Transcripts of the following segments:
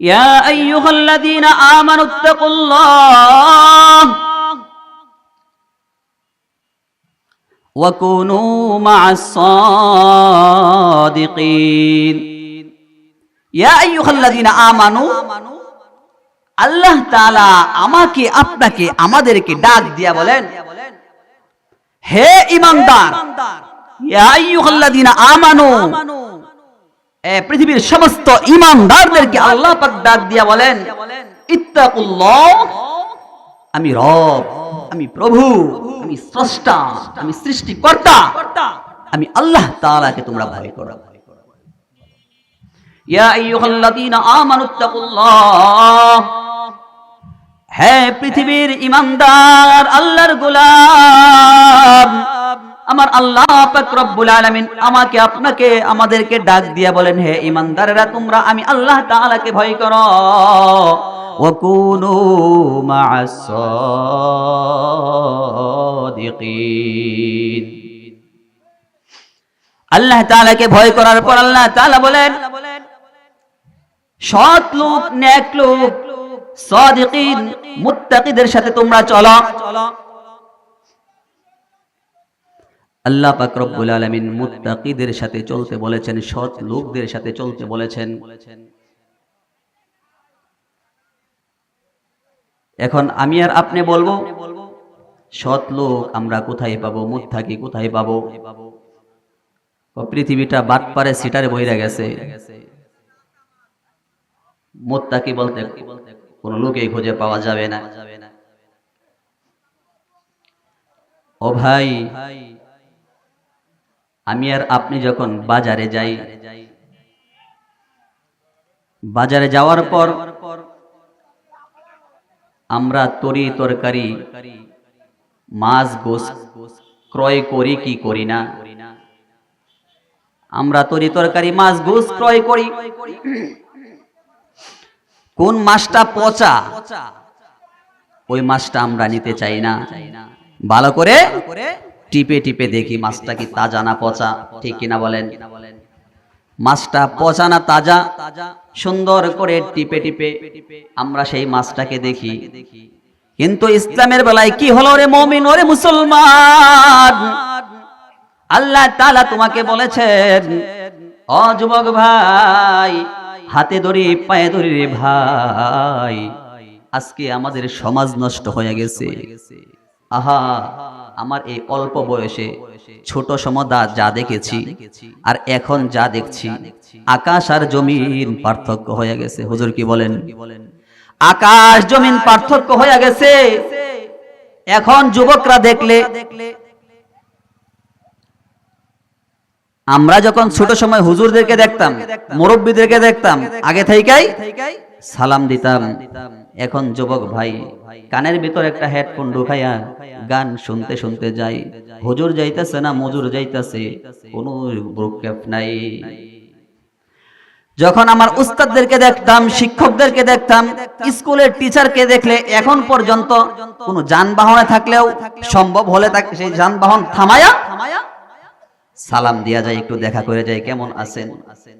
يا أيها الذين آمنوا اتقوا الله وكونوا مع الصادقين يا أيها الذين آمنوا আল্লাহ তাআলা আমাকে আপনাকে আমাদেরকে ডাক দিয়া বলেন হে ইমানদার ইয়া আইয়ুহাল্লাযীনা আমানু এ পৃথিবীর সমস্ত ইমানদারদেরকে আল্লাহ পাক ডাক দিয়া বলেন, ইত্তাকুল্লাহ, আমি রব, আমি প্রভু, আমি স্রষ্টা, আমি সৃষ্টিকর্তা, আমি আল্লাহ তাআলাকে তোমরা ভয় করো। ইয়া আইয়ুহাল্লাযীনা আমানুত্তাকুল্লাহ হে পৃথিবীর ইমানদার, আল্লাহর গোলাম আমার আল্লাহ রব্বুল আলামিন আমাকে, আপনাকে, আমাদেরকে ডাক দিয়ে বলেন, হে ইমানদারেরা, তোমরা আমি আল্লাহ তাআলাকে ভয় করো। আল্লাহ তাআলাকে ভয় করার পর আল্লাহ তাআলা বলেন, সৎ লোক নেক লোক, সাদিকিন, মুত্তাকিদের সাথে তোমরা চলো চলো। আল্লাহ পাক রব্বুল আলামিন মুত্তাকিদের সাথে চলতে বলেছেন, সৎ লোকদের সাথে চলতে বলেছেন। এখন আমি আর আপনি বলব, সৎ লোক আমরা কোথায় পাবো, মুত্তাকি কোথায় পাবো? পৃথিবীটা বাদ পারে সিটারে বইরা গেছে। মোত্তাকি বলতে কোন লোকেই খুঁজে পাওয়া যাবে না। ও ভাই আমি আর আপনি যখন বাজারে যাই, বাজারে যাওয়ার পর আমরা তরি তরকারি, মাছ গোস ক্রয় করি কি করি না? আমরা তরি তরকারি, মাছ গোস ক্রয় করি। কোন মাছটা পচা, ওই মাছটা আমরা নিতে চাই না। ভালো করে টিপে টিপে দেখি মাছটা কি তাজা না পচা? ঠিক কিনা বলেন? মাছটা পচা না তাজা? সুন্দর করে টিপে টিপে আমরা সেই মাছটাকে দেখি। কিন্তু ইসলামের বেলায় কি হলো রে মমিন, ওরে মুসলমান? আল্লাহ তালা তোমাকে বলেছেন, ও যুবক ভাই, হাতে ধরি পায়ে ধরি রে ভাই, আজকে আমাদের সমাজ নষ্ট হয়ে গেছে। আহা! আমার এই অল্প বয়সে ছোট সমদা যা দেখেছি আর এখন যা দেখছি, আকাশ আর জমিন পার্থক্য হয়ে গেছে। হুজুর কি বলেন? আকাশ, জমিন পার্থক্য হয়ে গেছে। এখন যুবকরা দেখলে আমরা যখন ছোট সময় হুজুরদেরকে দেখতাম, মুরব্বীদেরকে দেখতাম, আগে থেকেই সালাম দিতাম। এখন যুবক ভাই, কানের ভিতর একটা হেডফোন ঢুকাইয়া গান শুনতে শুনতে যাই। হুজুর যাইতেছে না, মজুর যাইতেছে, কোনো ব্রুকেপ নাই। যখন আমার উস্তাদদেরকে দেখতাম, শিক্ষকদেরকে দেখতাম, স্কুলের টিচারকে দেখলে এখন পর্যন্ত কোনো যানবাহনে থাকলেও সম্ভব হলে তাকে সেই যানবাহন থামায়া সালাম দিয়া যায়, একটু দেখা করে যায়, কেমন আছেন আছেন?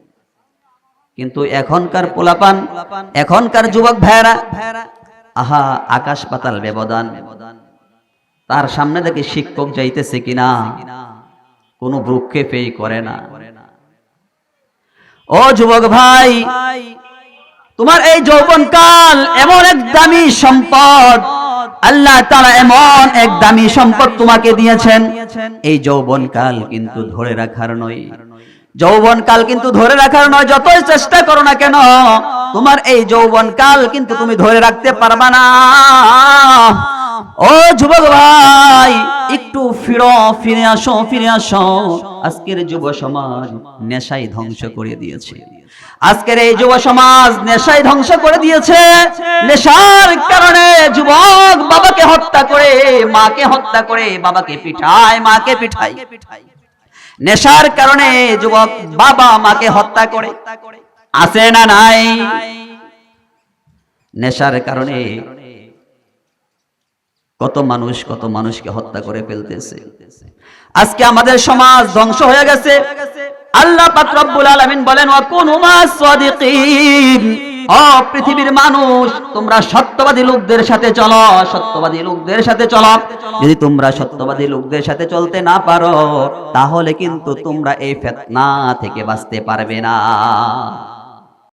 কিন্তু এখনকার পোলাপান, এখনকার যুবক ভাইরা আহা, আকাশ পাতাল ব্যবধান। তার সামনে দেখে শিক্ষক যাইতেছে কিনা? কোনো ভ্রুক্ষেপেই করে না। ও যুবক ভাই, তোমার এই যৌবনকাল এমন এক দামি সম্পদ। আল্লাহ তারা এমন এক দামি সম্পদ তোমাকে দিয়েছেন। এই যৌবনকাল কিন্তু ধরে রাখার নয়। যৌবনকাল কিন্তু ধরে রাখার নয়, যতই চেষ্টা করো না কেন, তোমার এই যৌবনকাল কিন্তু তুমি ধরে রাখতে পারবা না। ও যুবক ভাই, একটু ফিরো, ফিরে আসো ফিরে আসো। আজকের যুব সমাজ নেশাই ধ্বংস করে দিয়েছে। আজকের এই যুব সমাজ নেশাই ধ্বংস করে দিয়েছে। নেশার কারণে যুবক বাবাকে হত্যা করে, মাকে হত্যা করে বাবাকে পিঠায়, মাকে পিঠায়। পিঠায় নেশার কারণে যুবক বাবা মাকে হত্যা করে। আছে না নাই? নেশার কারণে কত মানুষ কত মানুষকে হত্যা করে ফেলতেছে। আজকে আমাদের সমাজ ধ্বংস হয়ে গেছে। আল্লাহ পাক রব্বুল আলামিন বলেন, ওয়া কুনু মাস সাদিকিন পৃথিবীর মানুষ, তোমরা সত্যবাদী লোকদের সাথে চলো, সত্যবাদী লোকদের সাথে চলো। যদি তোমরা সত্যবাদী লোকদের সাথে চলতে না পারো, তাহলে কিন্তু তোমরা এই ফেতনা থেকে বাঁচতে পারবে না।